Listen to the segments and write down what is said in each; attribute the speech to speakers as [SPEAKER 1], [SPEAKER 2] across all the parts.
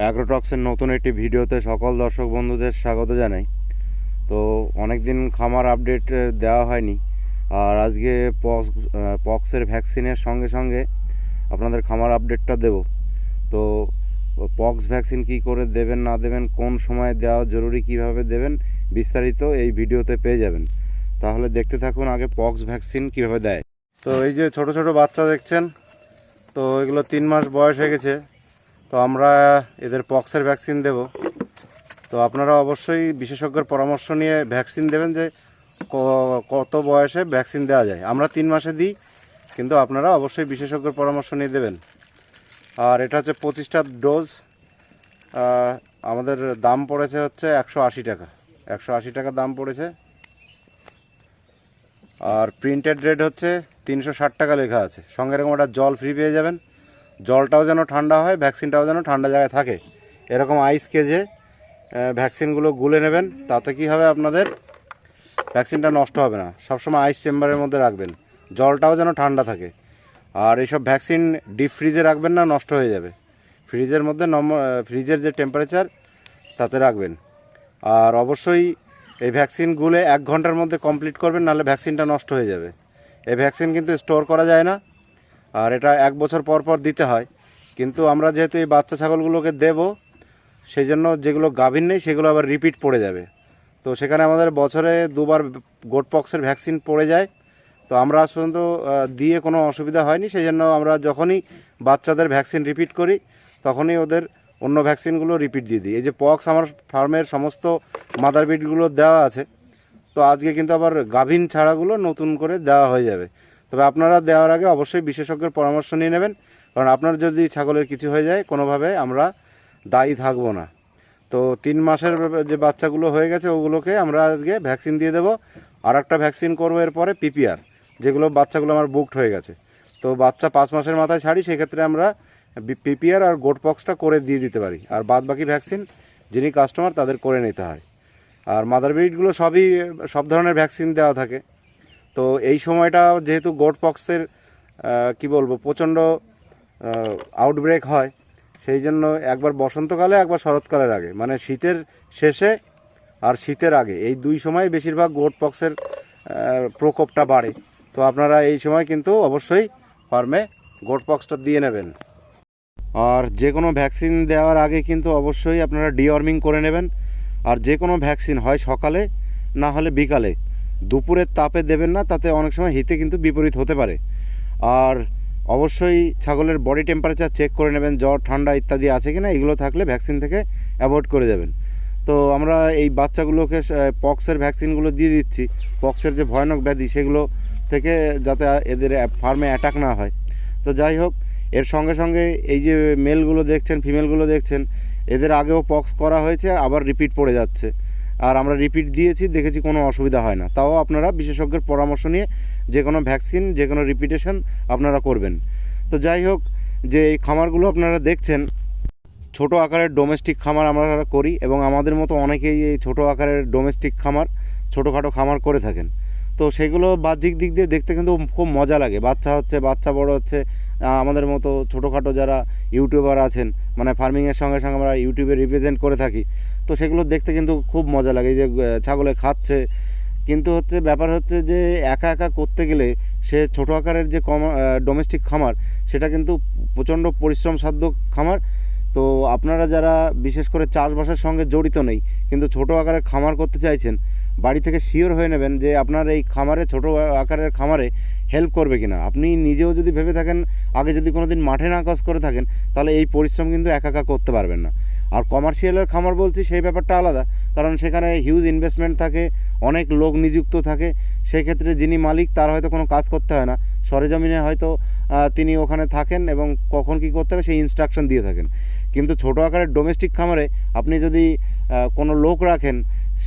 [SPEAKER 1] অ্যাগ্রোটক্সের নতুন একটি ভিডিওতে সকল দর্শক বন্ধুদের স্বাগত জানাই। তো অনেক দিন খামার আপডেট দেওয়া হয়নি। আর আজকে পক্স পক্সের ভ্যাকসিনের সঙ্গে সঙ্গে আপনাদের খামার আপডেটটা দেব। তো পক্স ভ্যাকসিন কি করে দেবেন, না দেবেন, কোন সময় দেওয়া জরুরি, কীভাবে দেবেন, বিস্তারিত এই ভিডিওতে পেয়ে যাবেন। তাহলে দেখতে থাকুন আগে পক্স ভ্যাকসিন কীভাবে দেয়। তো এই যে ছোট ছোট বাচ্চা দেখছেন, তো এগুলো তিন মাস বয়স হয়ে গেছে। তো আমরা এদের পক্সের ভ্যাকসিন দেব। তো আপনারা অবশ্যই বিশেষজ্ঞের পরামর্শ নিয়ে ভ্যাকসিন দেবেন যে কত বয়সে ভ্যাকসিন দেওয়া যায়। আমরা তিন মাসে দিই, কিন্তু আপনারা অবশ্যই বিশেষজ্ঞের পরামর্শ নিয়ে দেবেন। আর এটা হচ্ছে পঁচিশটা ডোজ। আমাদের দাম পড়েছে হচ্ছে একশো আশি টাকা। একশো আশি টাকা দাম পড়েছে। আর প্রিন্টেড রেট হচ্ছে তিনশো ষাট টাকা লেখা আছে। সঙ্গে এরকম একটা জল ফ্রি পেয়ে যাবেন। জলটাও যেন ঠান্ডা হয় ভ্যাকসিনটাও যেন ঠান্ডা জায়গায় থাকে। এরকম আইস কেজে ভ্যাকসিনগুলো গুলে নেবেন, তাতে কি হবে আপনাদের? ভ্যাকসিনটা নষ্ট হবে না। সবসময় আইস চেম্বারের মধ্যে রাখবেন। জলটাও যেন ঠান্ডা থাকে। আর এইসব ভ্যাকসিন ডিপ ফ্রিজে রাখবেন না, নষ্ট হয়ে যাবে। ফ্রিজের মধ্যে নম ফ্রিজের যে টেম্পারেচার তাতে রাখবেন। আর অবশ্যই এই ভ্যাকসিন গুলে এক ঘণ্টার মধ্যে কমপ্লিট করবেন, নাহলে ভ্যাকসিনটা নষ্ট হয়ে যাবে। এই ভ্যাকসিন কিন্তু স্টোর করা যায় না। আর এটা এক বছর পর পর দিতে হয়। কিন্তু আমরা যেহেতু এই বাচ্চা ছাগলগুলোকে দেব, সেই জন্য যেগুলো গাভীর নেই, সেগুলো আবার রিপিট পড়ে যাবে। তো সেখানে আমাদের বছরে দুবার গোট পক্সের ভ্যাকসিন পড়ে যায়। তো আমরা আজ পর্যন্ত দিয়ে কোনো অসুবিধা হয়নি। সেই জন্য আমরা যখনই বাচ্চাদের ভ্যাকসিন রিপিট করি, তখনই ওদের অন্য ভ্যাকসিনগুলো রিপিট দিয়ে দিই। এই যে পক্স আমার ফার্মের সমস্ত মাদার বিটগুলো দেওয়া আছে। তো আজকে কিন্তু আবার গাভীন ছাড়াগুলো নতুন করে দেওয়া হয়ে যাবে। তবে আপনারা দেওয়ার আগে অবশ্যই বিশেষজ্ঞের পরামর্শ নিয়ে নেবেন। কারণ আপনার যদি ছাগলের কিছু হয়ে যায়, কোনোভাবে আমরা দায়ী থাকব না। তো তিন মাসের যে বাচ্চাগুলো হয়ে গেছে, ওগুলোকে আমরা আজকে ভ্যাকসিন দিয়ে দেবো। আর একটা ভ্যাকসিন করব এরপরে পিপিআর, যেগুলো বাচ্চাগুলো আমার বুকড হয়ে গেছে। তো বাচ্চা পাঁচ মাসের মাথায় ছাড়ি, সেক্ষেত্রে আমরা পিপিআর আর গোট পক্সটা করে দিয়ে দিতে পারি। আর বাদ বাকি ভ্যাকসিন যিনি কাস্টমার তাদের করে নিতে হয়। আর মাদার ব্রিডগুলো সবই, সব ধরনের ভ্যাকসিন দেওয়া থাকে। তো এই সময়টা যেহেতু গোট পক্সের কি বলব, প্রচণ্ড আউটব্রেক হয়, সেই জন্য একবার বসন্তকালে, একবার শরৎকালের আগে। মানে শীতের শেষে আর শীতের আগে। এই দুই সময় বেশিরভাগ গোট পক্সের প্রকোপটা বাড়ে। তো আপনারা এই সময় কিন্তু অবশ্যই ফার্মে গোট পক্সটা দিয়ে নেবেন। আর যে কোনো ভ্যাকসিন দেওয়ার আগে কিন্তু অবশ্যই আপনারা ডিওয়ার্মিং করে নেবেন। আর যে কোনো ভ্যাকসিন হয় সকালে, না হলে বিকালে। দুপুরের তাপে দেবেন না, তাতে অনেক সময় হিতে কিন্তু বিপরীত হতে পারে। আর অবশ্যই ছাগলের বডি টেম্পারেচার চেক করে নেবেন, জ্বর, ঠান্ডা ইত্যাদি আছে কিনা, এগুলো থাকলে ভ্যাকসিন থেকে অ্যাভয়েড করে দেবেন। তো আমরা এই বাচ্চাগুলোকে পক্সের ভ্যাকসিনগুলো দিয়ে দিচ্ছি। পক্সের যে ভয়ানক ব্যাধি, সেগুলো থেকে যাতে এদের ফার্মে অ্যাটাক না হয়। তো যাই হোক, এর সঙ্গে সঙ্গে এই যে মেলগুলো দেখছেন ফিমেলগুলো দেখছেন, এদের আগেও পক্স করা হয়েছে, আবার রিপিট পড়ে যাচ্ছে। আর আমরা রিপিট দিয়েছি, দেখেছি কোনো অসুবিধা হয় না। তাও আপনারা বিশেষজ্ঞের পরামর্শ নিয়ে যে কোনো ভ্যাকসিন যে কোনো রিপিটেশন আপনারা করবেন। তো যাই হোক, যে এই খামারগুলো আপনারা দেখছেন, ছোট আকারের ডোমেস্টিক খামার আমরা করি এবং আমাদের মতো অনেকেই এই ছোট আকারের ডোমেস্টিক খামার, ছোটোখাটো খামার করে থাকেন। তো সেগুলো বাহ্যিক দিক দিয়ে দেখতে কিন্তু খুব মজা লাগে। বাচ্চা হচ্ছে, বাচ্চা বড় হচ্ছে আমাদের মতো ছোটোখাটো যারা ইউটিউবার আছেন মানে ফার্মিংয়ের সঙ্গে সঙ্গে আমরা ইউটিউবে রিপ্রেজেন্ট করে থাকি, তো সেগুলো দেখতে কিন্তু খুব মজা লাগে। যে ছাগলে খাচ্ছে, কিন্তু হচ্ছে ব্যাপার হচ্ছে যে একা একা করতে গেলে সে ছোট আকারের যে কম ডোমেস্টিক খামার, সেটা কিন্তু প্রচণ্ড পরিশ্রম সাধ্য খামার। তো আপনারা যারা বিশেষ করে চাষবাসের সঙ্গে জড়িত নেই, কিন্তু ছোট আকারের খামার করতে চাইছেন বাড়ি থেকে শিওর হয়ে নেবেন যে আপনার এই খামারে, ছোট আকারের খামারে হেল্প করবে কিনা। আপনি নিজেও যদি ভেবে থাকেন, আগে যদি কোনো দিন মাঠে না কাজ করে থাকেন, তাহলে এই পরিশ্রম কিন্তু একা একা করতে পারবেন না। আর কমার্শিয়ালের খামার বলছি, সেই ব্যাপারটা আলাদা। কারণ সেখানে হিউজ ইনভেস্টমেন্ট থাকে, অনেক লোক নিযুক্ত থাকে। সেই ক্ষেত্রে যিনি মালিক, তার হয়তো কোনো কাজ করতে হয় না। সরেজমিনে হয়তো তিনি ওখানে থাকেন এবং কখন কী করতে হবে, সেই ইনস্ট্রাকশন দিয়ে থাকেন। কিন্তু ছোট আকারের ডোমেস্টিক খামারে আপনি যদি কোনো লোক রাখেন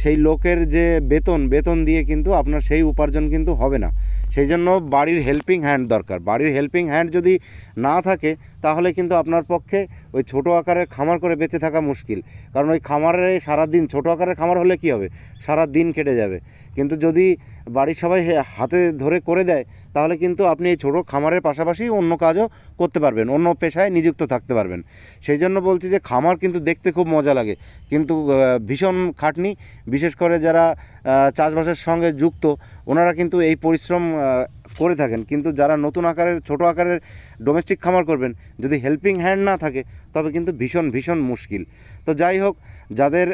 [SPEAKER 1] সেই লোকের যে বেতন বেতন দিয়ে কিন্তু আপনার সেই উপার্জন কিন্তু হবে না। সেই জন্য বাড়ির হেল্পিং হ্যান্ড দরকার। বাড়ির হেল্পিং হ্যান্ড যদি না থাকে, তাহলে কিন্তু আপনার পক্ষে ওই ছোট আকারের খামার করে বেঁচে থাকা মুশকিল। কারণ ওই খামারে সারাদিন, ছোট আকারের খামার হলে কি হবে? সারা দিন কেটে যাবে। কিন্তু যদি বাড়ির সবাই হাতে ধরে করে দেয় তাহলে কিন্তু আপনি এই ছোটো খামারের পাশাপাশি অন্য কাজও করতে পারবেন, অন্য পেশায় নিযুক্ত থাকতে পারবেন। সেই জন্য বলছি যে খামার কিন্তু দেখতে খুব মজা লাগে। কিন্তু ভীষণ খাটনি, বিশেষ করে যারা চাষবাসের সঙ্গে যুক্ত ওনারা কিন্তু এই পরিশ্রম করে থাকেন। কিন্তু যারা নতুন আকারের, ছোট আকারের ডোমেস্টিক খামার করবেন, যদি হেল্পিং হ্যান্ড না থাকে, তবে কিন্তু ভীষণ ভীষণ মুশকিল। তো যাই হোক, যাদের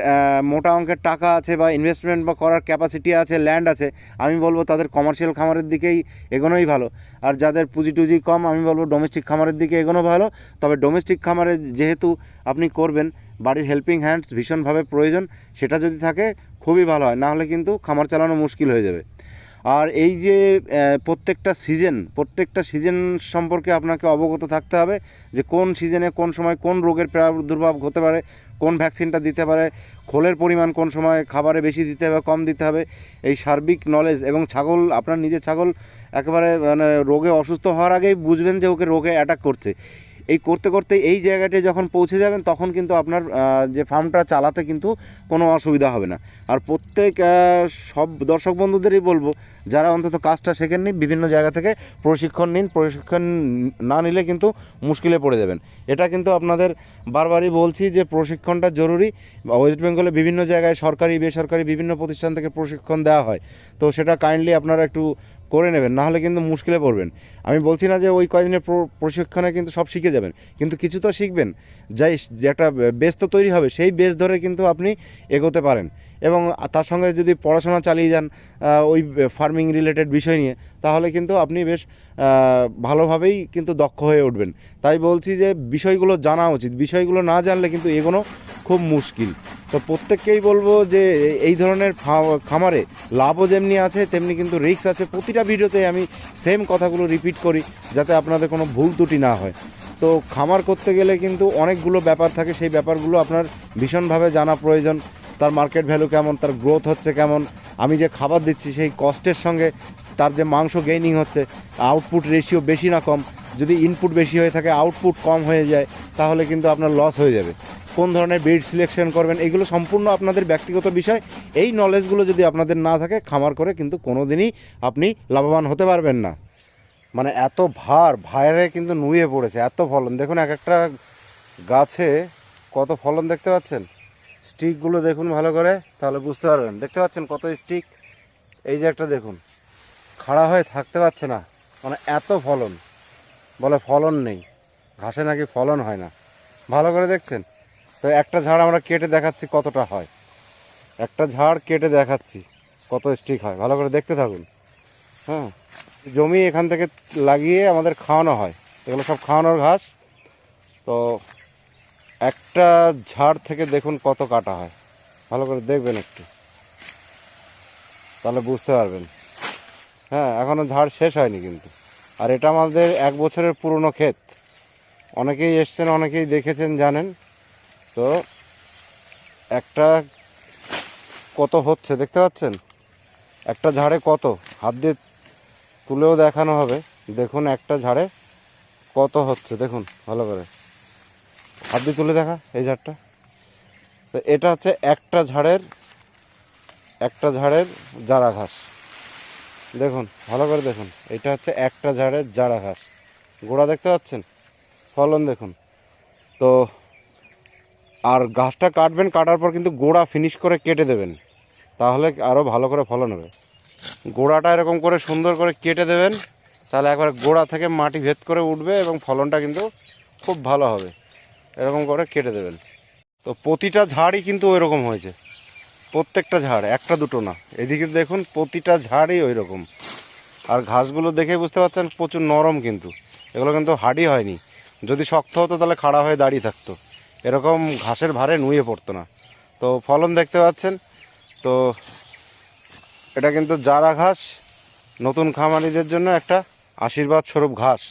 [SPEAKER 1] মোটা অঙ্কের টাকা আছে বা ইনভেস্টমেন্ট বা করার ক্যাপাসিটি আছে ল্যান্ড আছে, আমি বলব তাদের কমার্শিয়াল খামারের দিকেই এগোনোই ভালো। আর যাদের পুঁজি টুজি কম, আমি বলব ডোমেস্টিক খামারের দিকে এগোনো ভালো। তবে ডোমেস্টিক খামারে যেহেতু আপনি করবেন, বাড়ির হেল্পিং হ্যান্ডস ভীষণভাবে প্রয়োজন। সেটা যদি থাকে, খুবই ভালো হয়। না হলে কিন্তু খামার চালানো মুশকিল হয়ে যাবে। আর এই যে প্রত্যেকটা সিজন প্রত্যেকটা সিজন সম্পর্কে আপনাকে অবগত থাকতে হবে যে কোন সিজনে কোন সময় কোন রোগের প্রাদুর্ভাব হতে পারে, কোন ভ্যাকসিনটা দিতে পারে, খোলের পরিমাণ কোন সময়, খাবারে বেশি দিতে হবে, কম দিতে হবে, এই সার্বিক নলেজ এবং ছাগল, আপনার নিজের ছাগল একেবারে মানে রোগে অসুস্থ হওয়ার আগেই বুঝবেন যে ওকে রোগে অ্যাটাক করছে। এই করতে করতে এই জায়গাটি যখন পৌঁছে যাবেন, তখন কিন্তু আপনার যে ফার্মটা চালাতে কিন্তু কোনো অসুবিধা হবে না। আর প্রত্যেক সব দর্শক বন্ধুদেরই বলব, যারা অন্তত কাজটা শেখেননি বিভিন্ন জায়গা থেকে প্রশিক্ষণ নিন, প্রশিক্ষণ না নিলে কিন্তু মুশকিলে পড়ে যাবেন। এটা কিন্তু আপনাদের বারবারই বলছি যে প্রশিক্ষণটা জরুরি। ওয়েস্ট বেঙ্গলে বিভিন্ন জায়গায় সরকারি, বেসরকারি বিভিন্ন প্রতিষ্ঠান থেকে প্রশিক্ষণ দেওয়া হয়। তো সেটা কাইন্ডলি আপনারা একটু করে নেবেন নাহলে কিন্তু মুশকিলে পড়বেন। আমি বলছি না যে ওই কয়দিনের প্র- প্রশিক্ষণে কিন্তু সব শিখে যাবেন, কিন্তু কিছু তো শিখবেন। যাই যে একটা বেস তো তৈরি হবে, সেই বেস ধরে কিন্তু আপনি এগোতে পারেন। এবং তার সঙ্গে যদি পড়াশোনা চালিয়ে যান ওই ফার্মিং রিলেটেড বিষয় নিয়ে, তাহলে কিন্তু আপনি বেশ ভালোভাবেই কিন্তু দক্ষ হয়ে উঠবেন। তাই বলছি যে বিষয়গুলো জানা উচিত। বিষয়গুলো না জানলে কিন্তু এগোনো খুব মুশকিল। তো প্রত্যেককেই বলব যে এই ধরনের খামারে লাভও যেমনি আছে, তেমনি কিন্তু রিস্ক আছে। প্রতিটা ভিডিওতে আমি সেম কথাগুলো রিপিট করি, যাতে আপনাদের কোনো ভুল ত্রুটি না হয়। তো খামার করতে গেলে কিন্তু অনেকগুলো ব্যাপার থাকে, সেই ব্যাপারগুলো আপনার ভীষণভাবে জানা প্রয়োজন। তার মার্কেট ভ্যালু কেমন, তার গ্রোথ হচ্ছে কেমন, আমি যে খাবার দিচ্ছি সেই কস্টের সঙ্গে তার যে মাংস গেইনিং হচ্ছে আউটপুট রেশিও বেশি না কম। যদি ইনপুট বেশি হয়ে থাকে আউটপুট কম হয়ে যায়, তাহলে কিন্তু আপনার লস হয়ে যাবে। কোন ধরনের ব্রিড সিলেকশন করবেন, এগুলো সম্পূর্ণ আপনাদের ব্যক্তিগত বিষয়। এই নলেজগুলো যদি আপনাদের না থাকে, খামার করে কিন্তু কোনো দিনই আপনি লাভবান হতে পারবেন না। মানে এত ভার, ভাইরে কিন্তু নুয়ে পড়েছে, এত ফলন। দেখুন এক একটা গাছে কত ফলন দেখতে পাচ্ছেন? স্টিকগুলো দেখুন ভালো করে, তাহলে বুঝতে পারবেন। দেখতে পাচ্ছেন কত স্টিক এই যে একটা দেখুন, খাড়া হয়ে থাকতে পারছে না। মানে এত ফলন, বলে ফলন নেই। ঘাসে নাকি ফলন হয় না। ভালো করে দেখছেন? তো একটা ঝাড় আমরা কেটে দেখাচ্ছি কতটা হয়। একটা ঝাড় কেটে দেখাচ্ছি কত স্টিক হয়। ভালো করে দেখতে থাকুন। হ্যাঁ জমি এখান থেকে লাগিয়ে আমাদের খাওয়ানো হয়। এগুলো সব খাওয়ানোর ঘাস। তো একটা ঝাড় থেকে দেখুন কত কাটা হয়। ভালো করে দেখবেন একটু। তাহলে বুঝতে পারবেন। হ্যাঁ এখনও ঝাড় শেষ হয়নি কিন্তু। আর এটা আমাদের এক বছরের পুরনো ক্ষেত। অনেকেই এসছেন, অনেকেই দেখেছেন, জানেন। তো একটা কত হচ্ছে, দেখতে পাচ্ছেন? একটা ঝাড়ে কত? হাত দিয়ে তুলেও দেখানো হবে। দেখুন, একটা ঝাড়ে কত হচ্ছে, দেখুন, ভালো করে। হাত দিয়ে তুলে দেখা এই ঝাড়টা। তো এটা হচ্ছে একটা ঝাড়ের একটা ঝাড়ের জারা ঘাস দেখুন, ভালো করে দেখুন। এটা হচ্ছে একটা ঝাড়ের জারা ঘাস গোড়া দেখতে পাচ্ছেন? ফলন দেখুন। তো আর গাছটা কাটবেন, কাটার পর কিন্তু গোড়া ফিনিশ করে কেটে দেবেন। তাহলে আরও ভালো করে ফলন হবে। গোড়াটা এরকম করে সুন্দর করে কেটে দেবেন, তাহলে একবার গোড়া থেকে মাটি ভেদ করে উঠবে এবং ফলনটা কিন্তু খুব ভালো হবে। এরকম করে কেটে দেবেন। তো প্রতিটা ঝাড়ই কিন্তু ওই রকম হয়েছে। প্রত্যেকটা ঝাড়, একটা দুটো না। এদিকে দেখুন, প্রতিটা ঝাড়ই ওই রকম আর ঘাসগুলো দেখে বুঝতে পারছেন, প্রচুর নরম কিন্তু। এগুলো কিন্তু হাডি হয়নি। যদি শক্ত হতো তাহলে খাড়া হয়ে দাঁড়িয়ে থাকতো। এরকম ঘাসের ভারে নুয়ে পড়তো না। তো ফলন দেখতে পাচ্ছেন, তো এটা কিন্তু জারা ঘাস, নতুন খামারিদের জন্য একটা আশীর্বাদ স্বরূপ ঘাস।